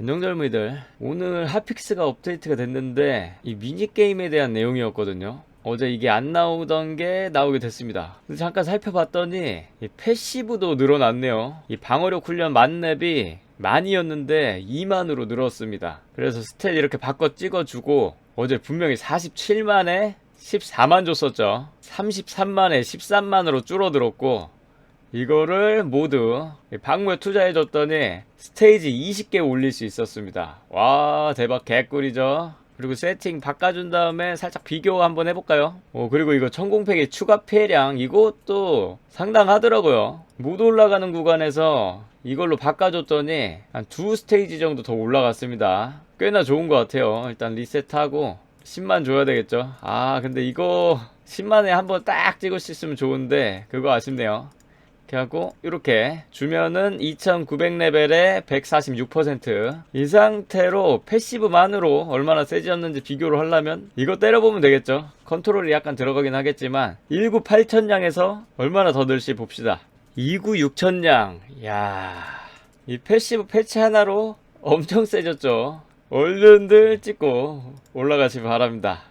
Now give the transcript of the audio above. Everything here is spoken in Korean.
안녕 젊은이들. 오늘 핫픽스가 업데이트가 됐는데 이 미니게임에 대한 내용이었거든요. 어제 이게 안 나오던 게 나오게 됐습니다. 잠깐 살펴봤더니 이 패시브도 늘어났네요. 이 방어력 훈련 만렙이 만이었는데 2만으로 늘었습니다. 그래서 스탯 이렇게 바꿔 찍어주고 어제 분명히 47만에 14만 줬었죠. 33만에 13만으로 줄어들었고 이거를 모두 방무에 투자해 줬더니 스테이지 20개 올릴 수 있었습니다. 와 대박 개꿀이죠. 그리고 세팅 바꿔준 다음에 살짝 비교 한번 해볼까요? 어 그리고 이거 천공팩의 추가 피해량 이것도 상당하더라고요. 못 올라가는 구간에서 이걸로 바꿔줬더니 한 두 스테이지 정도 더 올라갔습니다. 꽤나 좋은 것 같아요. 일단 리셋하고 10만 줘야 되겠죠. 아 근데 이거 10만에 한번 딱 찍을 수 있으면 좋은데 그거 아쉽네요. 이렇게 하고 이렇게 주면은 2900레벨에 146%이 상태로 패시브만으로 얼마나 세지었는지 비교를 하려면 이거 때려보면 되겠죠. 컨트롤이 약간 들어가긴 하겠지만 19 8000량에서 얼마나 더 늘지 봅시다. 29 6000량. 야 이 패시브 패치 하나로 엄청 세졌죠. 얼른들 찍고 올라가시 바랍니다